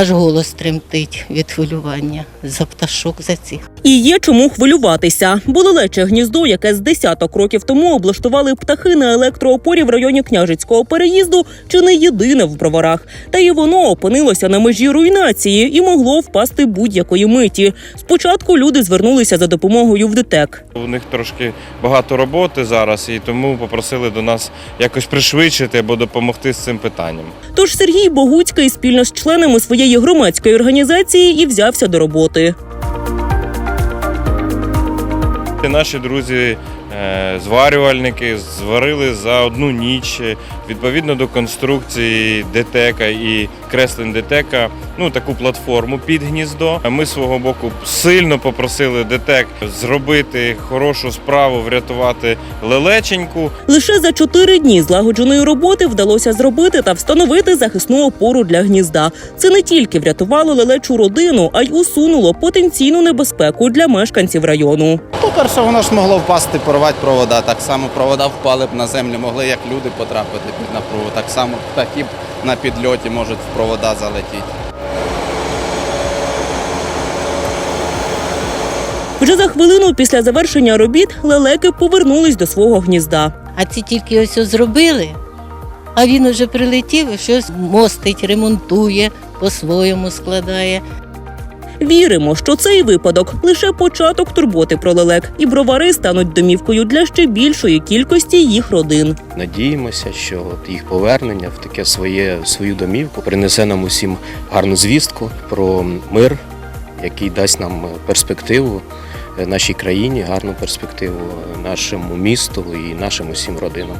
аж голос тремтить від хвилювання за пташок за цих. І є чому хвилюватися. Бо лелече гніздо, яке з десяток років тому облаштували птахи на електроопорі в районі княжицького переїзду, чи не єдине в броварах. Та і воно опинилося на межі руйнації і могло впасти будь-якої миті. Спочатку люди звернулися за допомогою в ДТЕК. У них трошки багато роботи зараз, і тому попросили до нас якось пришвидшити або допомогти з цим питанням. Тож Сергій Богуцький спільно з членами своєї громадської організації і взявся до роботи. Наші друзі, зварювальники, зварили за одну ніч е, відповідно до конструкції ДТЕКа і креслень ДТЕКа, ну таку платформу під гніздо. Ми свого боку сильно попросили ДТЕК зробити хорошу справу, врятувати лелеченьку. Лише за чотири дні злагодженої роботи вдалося зробити та встановити захисну опору для гнізда. Це не тільки врятувало лелечу родину, а й усунуло потенційну небезпеку для мешканців району. По-перше, воно ж могло впасти, порвати провода. Так само провода впали б на землю, могли як люди потрапити під напругу. Так само птахи б на підльоті можуть в провода залетіти. Вже за хвилину після завершення робіт лелеки повернулись до свого гнізда. А ці тільки ось зробили, а він уже прилетів і щось мостить, ремонтує, по-своєму складає. Віримо, що цей випадок лише початок турботи про лелек, і бровари стануть домівкою для ще більшої кількості їх родин. Надіємося, що от їх повернення в таке своє свою домівку принесе нам усім гарну звістку про мир, який дасть нам перспективу е, нашій країні, гарну перспективу нашому місту і нашим усім родинам.